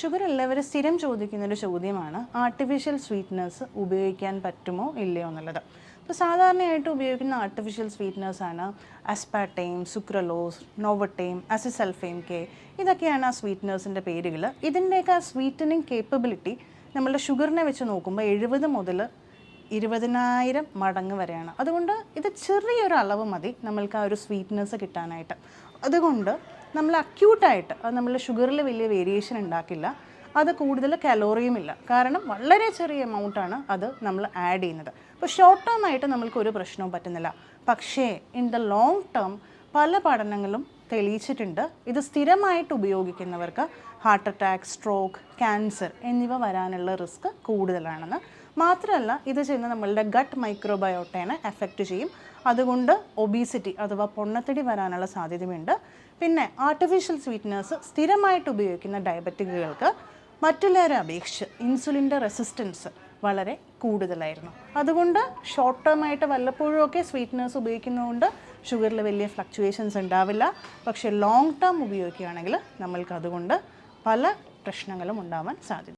Sugar ഉള്ളവർ സ്ഥിരം ചോദിക്കുന്നൊരു ചോദ്യമാണ് ആർട്ടിഫിഷ്യൽ സ്വീറ്റ്നസ് ഉപയോഗിക്കാൻ പറ്റുമോ ഇല്ലയോ എന്നുള്ളത്? അപ്പോൾ സാധാരണയായിട്ട് ഉപയോഗിക്കുന്ന ആർട്ടിഫിഷ്യൽ സ്വീറ്റ്നേഴ്സാണ് അസ്പാർട്ടൈം സുക്രലോസ് നോവട്ടെയിം അസിസൽഫെയിം കെ ഇതൊക്കെയാണ് ആ സ്വീറ്റ്നേഴ്സിന്റെ പേരുകൾ ഇതിന്റെയൊക്കെ ആ സ്വീറ്റനിങ് കേപ്പബിലിറ്റി നമ്മളുടെ ഷുഗറിനെ വെച്ച് നോക്കുമ്പോൾ എഴുപത് മുതൽ ഇരുപതിനായിരം മടങ്ങ് വരെയാണ്. അതുകൊണ്ട് ഇത് ചെറിയൊരു അളവ് മതി നമ്മൾക്ക് ആ ഒരു സ്വീറ്റ്നെസ് കിട്ടാനായിട്ട്. അതുകൊണ്ട് നമ്മൾ അക്യൂട്ടായിട്ട് അത് നമ്മളുടെ ഷുഗറിൽ വലിയ വേരിയേഷൻ ഉണ്ടാക്കില്ല. അത് കൂടുതൽ കലോറിയും ഇല്ല. കാരണം വളരെ ചെറിയ എമൗണ്ടാണ് അത് നമ്മൾ ആഡ് ചെയ്യുന്നത്. അപ്പോൾ ഷോർട്ട് ടേം ആയിട്ട് നമ്മൾക്ക് ഒരു പ്രശ്നവും പറ്റുന്നില്ല. പക്ഷേ ഇൻ ദ ലോങ് ടേം പല പഠനങ്ങളും തെളിയിച്ചിട്ടുണ്ട്. ഇത് സ്ഥിരമായിട്ട് ഉപയോഗിക്കുന്നവർക്ക് ഹാർട്ട് അറ്റാക്ക് സ്ട്രോക്ക് ക്യാൻസർ എന്നിവ വരാനുള്ള റിസ്ക് കൂടുതലാണെന്ന് മാത്രമല്ല ഇത് ചെയ്യുന്ന നമ്മളുടെ ഗട്ട് മൈക്രോബയോട്ടേനെ എഫക്റ്റ് ചെയ്യും. അതുകൊണ്ട് ഒബീസിറ്റി അഥവാ പൊണ്ണത്തടി വരാനുള്ള സാധ്യതയുണ്ട് പിന്നെ ആർട്ടിഫിഷ്യൽ സ്വീറ്റ്നേഴ്സ് സ്ഥിരമായിട്ട് ഉപയോഗിക്കുന്ന ഡയബറ്റിക്കുകൾക്ക് മറ്റുള്ളവരെ അപേക്ഷിച്ച് ഇൻസുലിന്റെ റെസിസ്റ്റൻസ് വളരെ കൂടുതലായിരുന്നു. അതുകൊണ്ട് ഷോർട്ട് ടേം ആയിട്ട് വല്ലപ്പോഴും സ്വീറ്റ്നേഴ്സ് ഉപയോഗിക്കുന്നതുകൊണ്ട് ഷുഗറിൽ വലിയ ഫ്ലക്ച്വേഷൻസ് ഉണ്ടാവില്ല. പക്ഷേ ലോങ് ടേം ഉപയോഗിക്കുകയാണെങ്കിൽ നമ്മൾക്ക് അതുകൊണ്ട് പല പ്രശ്നങ്ങളും ഉണ്ടാവാൻ സാധ്യത